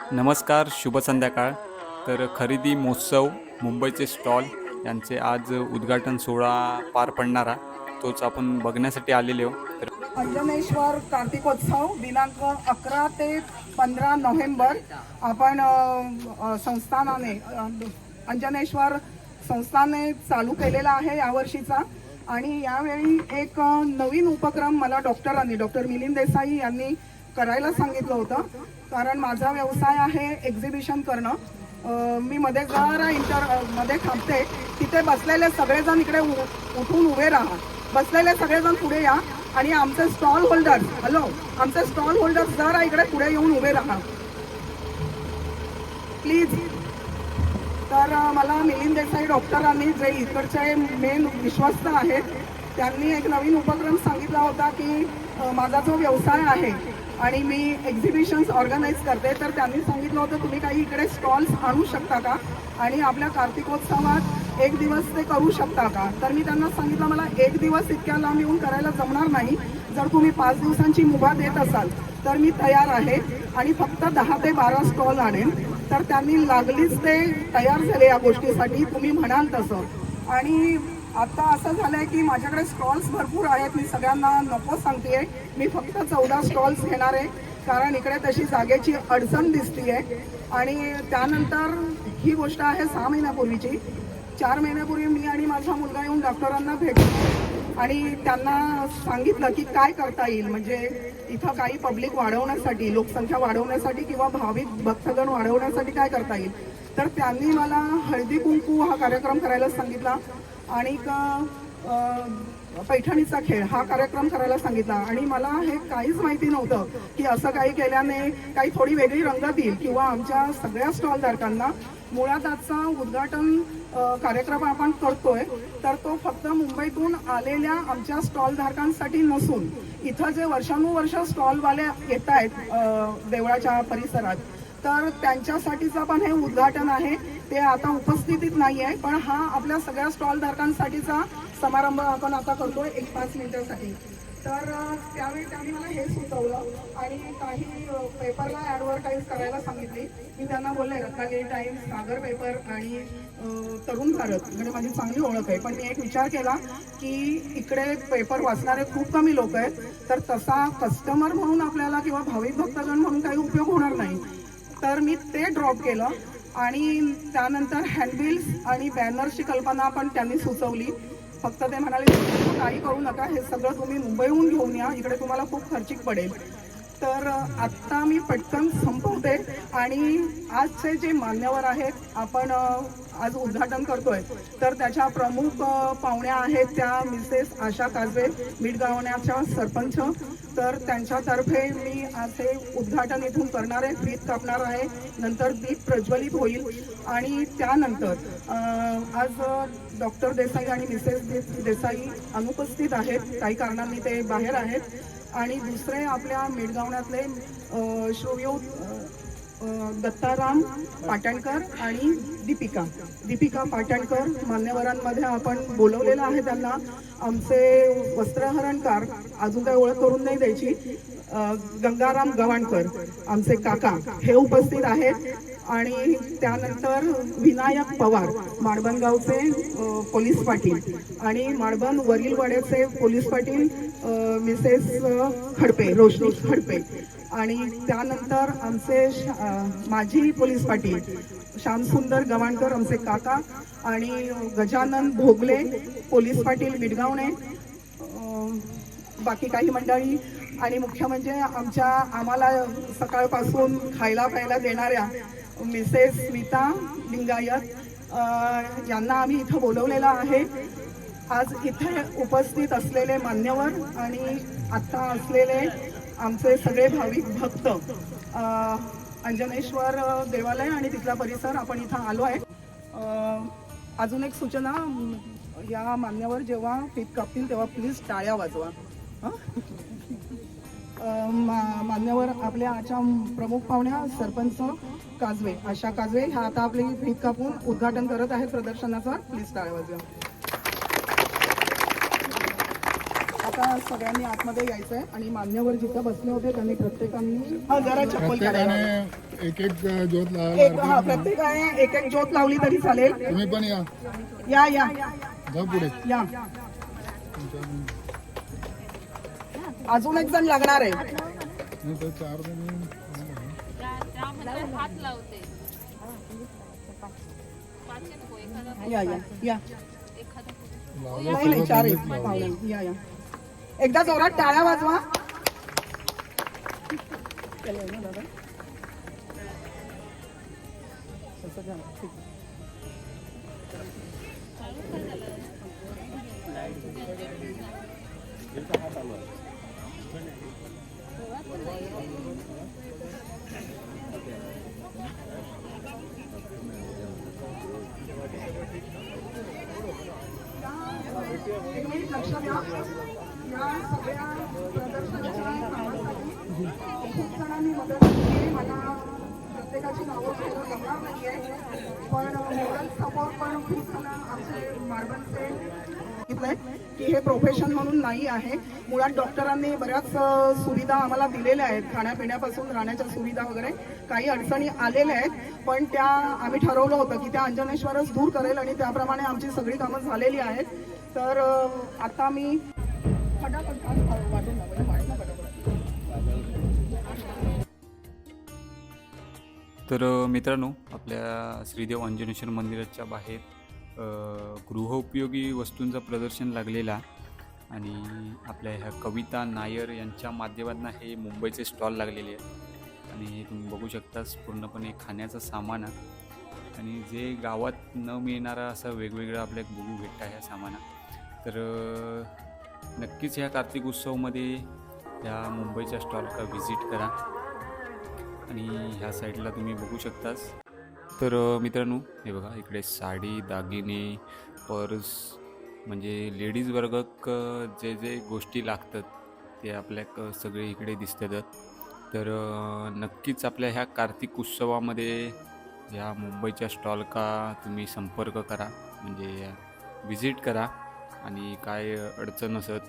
नमस्कार शुभ संध्याकाळ. तर खरेदी महोत्सव मुंबईचे स्टॉल यांचे आज उद्घाटन सोहळा पार पडणारा तोच आपण बघण्यासाठी आलेले हो तर अंजनेश्वर कार्तिकोत्सव दिनांक अकरा ते पंधरा नोव्हेंबर. आपण संस्थानाने अंजनेश्वर संस्थाने चालू केलेला आहे यावर्षीचा आणि यावेळी एक नवीन उपक्रम मला डॉक्टरांनी डॉक्टर मिलिंद देसाई यांनी करायला सांगितलं होतं. कारण माझा व्यवसाय आहे एक्झिबिशन करणं. मी मध्ये जरा इंटरमध्ये थांबते. तिथे बसलेले सगळेजण इकडे उठून उभे राहा. बसलेले सगळेजण पुढे या. आणि आमचे स्टॉल होल्डर हॅलो आमचे स्टॉल होल्डर जरा इकडे पुढे येऊन उभे राहा. प्लीज तर मला मिलिंद देसाई डॉक्टरांनी जे इकडचे मेन विश्वस्त आहेत त्यांनी एक नवीन उपक्रम सांगितला होता की माझा जो व्यवसाय आहे आणि मी एक्झिबिशन्स ऑर्गनाईज करते. तर त्यांनी सांगितलं होतं तुम्ही काही इकडे स्टॉल्स आणू शकता का? आणि आपल्या कार्तिकोत्सवात एक दिवस ते करू शकता का? तर मी त्यांना सांगितलं मला एक दिवस इतक्या लांब येऊन करायला जमणार नाही. जर तुम्ही पाच दिवसांची मुभा देत असाल तर मी तयार आहे आणि फक्त दहा ते बारा स्टॉल आणेन. तर त्यांनी लागलीच ते तयार झाले या गोष्टीसाठी तुम्ही म्हणाल तसं. आणि आता असं झालंय की माझ्याकडे स्टॉल्स भरपूर आहेत. मी सगळ्यांना नको सांगतेय. मी फक्त चौदा स्टॉल्स घेणार आहे. कारण इकडे तशी जागेची अडचण दिसतीये. आणि त्यानंतर ही गोष्ट आहे सहा महिन्यापूर्वीची. चार महिन्यापूर्वी मी आणि माझा मुलगा येऊन डॉक्टरांना भेटलो. आणि त्यांना सांगितलं की काय करता येईल? म्हणजे इथं काही पब्लिक वाढवण्यासाठी लोकसंख्या वाढवण्यासाठी किंवा भाविक भक्तगण वाढवण्यासाठी काय करता येईल? तर त्यांनी मला हळदी कुंकू हा कार्यक्रम करायला सांगितला. आणि पैठणीचा खेळ हा कार्यक्रम करायला सांगितला. आणि मला हे काहीच माहिती नव्हतं की असं काही केल्याने काही थोडी वेगळी रंगत येईल किंवा आमच्या सगळ्या स्टॉलधारकांना मुळात आजचा उद्घाटन कार्यक्रम आपण करतोय तर तो फक्त मुंबईतून आलेल्या आमच्या स्टॉलधारकांसाठी नसून इथं जे वर्षानुवर्ष स्टॉलवाले येत आहेत देवळाच्या परिसरात तर त्यांच्यासाठीचं पण हे उद्घाटन आहे. ते आता उपस्थितीत नाही आहे पण हा आपल्या सगळ्या स्टॉल धारकांसाठीचा समारंभ आपण आता करतो एक पाच मिनिटासाठी. तर त्यावेळी त्यांनी मला हे सुचवलं आणि काही पेपरला ॲडव्हर्टाईज करायला सांगितली. मी त्यांना बोलले रत्नागिरी टाईम्स सागर पेपर आणि तरुण भारत. म्हणजे माझी चांगली ओळख आहे. पण मी एक विचार केला की इकडे पेपर वाचणारे खूप कमी लोक आहेत. तर तसा कस्टमर म्हणून आपल्याला किंवा भाविक भक्तगण म्हणून काही उपयोग होणार नाही. तर मी ते ड्रॉप केलं. आणि त्यानंतर हँडबिल्स आणि बॅनर्सची कल्पना पण त्यांनी सुचवली. फक्त ते म्हणाले काही करू नका हे सगळं तुम्ही मुंबईहून घेऊन या इकडे तुम्हाला खूप खर्चिक पडेल. तर आत्ता मी पटकन संपवते आणि आजचे जे मान्यवर आहेत आपण आज उद्घाटन करतोय. तर त्याच्या प्रमुख पाहुण्या आहेत त्या मिसेस आशा काजवे मिठगावण्याच्या सरपंच. तर त्यांच्यातर्फे मी आज हे उद्घाटन इथून करणार आहे दीप कापणार आहे नंतर दीप प्रज्वलित होईल. आणि त्यानंतर आज डॉक्टर देसाई आणि मिसेस देसाई अनुपस्थित आहेत. काही कारणांनी ते बाहेर आहेत. आणि दुसरे आपल्या मिडगावण्यातले अ, दत्ताराम पाटणकर आणि दीपिका. दीपिका पाटणकर मान्यवरांमध्ये आपण बोलवलेलं आहे त्यांना. आमचे वस्त्रहरणकार अजून काही ओळख करून नाही द्यायची. गंगाराम गवाणकर आमचे काका हे उपस्थित आहेत. आणि त्यानंतर विनायक पवार माडबनगावचे पोलीस पाटील आणि माडबन वरील वाड्याचे पोलीस पाटील मिसेस खडपे रोशनी खडपे. आणि त्यानंतर आमचे माजी पोलीस पाटील श्यामसुंदर गवाणकर आमचे काका आणि गजानन भोगले पोलीस पाटील मिडगावणे बाकी काही मंडळी आणि मुख्य म्हणजे आमच्या आम्हाला सकाळपासून खायला प्यायला देणाऱ्या मिसेस स्मिता लिंगायत यांना आम्ही इथं बोलवलेलं आहे. आज इथे उपस्थित असलेले मान्यवर आणि आत्ता असलेले आमचे सगळे भाविक भक्त अंजनेश्वर देवालय आणि तिथला परिसर आपण इथं आलो आहे. अजून एक सूचना या मान्यवर जेव्हा पीक कापतील तेव्हा प्लीज टाळ्या वाजवा. मा- मान्यवर आपल्या आजच्या प्रमुख पाहुण्या सरपंच काजवे आशा काजवे ह्या आता आपली पीक कापून उद्घाटन करत आहेत प्रदर्शनाचं. प्लीज टाळ्या वाजवा. आता सगळ्यांनी आतमध्ये यायचं आहे आणि मान्यवर जिथं बसले होते त्यांनी प्रत्येकाने हा जरा चप्पल काढायला एक एक ज्योत एक हा प्रत्येकाने एक एक ज्योत लावली तरी चालेल. तुम्ही पण या. या या. पुढे. या. अजून एक जण लागणार आहे या या या नाही नाही चार आहेत या या एकदा जोरात टाळ्या वाजवा केलंय ना दादा? तसं ठीक आहे. एक मिनिट लक्ष द्या या सगळ्या प्रदर्शनाच्या कामासाठी खूप जणांनी मदत केली मला प्रत्येकाची नावं घेणं जमणार पण मोरल सपोर्ट पण खूप झाला आमचे मार्बलचे सांगितलंय की हे प्रोफेशन म्हणून नाही आहे. मुळात डॉक्टरांनी बऱ्याच सुविधा आम्हाला दिलेल्या आहेत. खाण्यापिण्यापासून राहण्याच्या सुविधा वगैरे काही अडचणी आलेल्या आहेत. पण त्या आम्ही ठरवलं होतं की त्या अंजनेश्वरच दूर करेल आणि त्याप्रमाणे आमची सगळी कामं झालेली आहेत. तर आता मी फटाफट वाटून तर मित्रांनो आपल्या श्रीदेव अंजनेश्वर मंदिराच्या बाहेर गृहोपयोगी वस्तूंचं प्रदर्शन लागलेला आणि आपल्या ह्या कविता नायर यांच्या माध्यमातून हे मुंबईचे स्टॉल लागलेले आहेत. आणि हे तुम्ही बघू शकताच पूर्णपणे खाण्याचं सामान आणि जे गावात न मिळणारा असं वेगवेगळं आपल्याला बघू भेटतं ह्या सामाना. तर नक्कीच ह्या कार्तिक उत्सवमध्ये ह्या मुंबईच्या स्टॉलला व्हिजिट करा. आणि ह्या साईडला तुम्ही बघू शकताच. तर मित्रांनो हे बघा इकडे साडी दागिने पर्स म्हणजे लेडीज वर्गाक जे जे गोष्टी लागतात ते आपल्या सगळे इकडे दिसतात. तर नक्कीच आपल्या ह्या कार्तिक उत्सवामध्ये ह्या मुंबईच्या स्टॉल का तुम्ही संपर्क करा म्हणजे विजिट करा आणि काय अडचण असत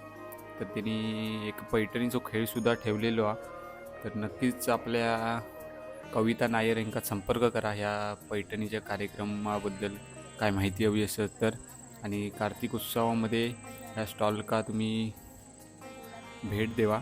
तर त्यांनी एक पैठणीचा खेळसुद्धा ठेवलेलो हा तर नक्कीच आपल्या कविता नायर यांचा संपर्क करा ह्या पैठणीच्या कार्यक्रमाबद्दल काय माहिती हवी असेल तर. आणि कार्तिक उत्सवामध्ये ह्या स्टॉलका तुम्ही भेट देवा.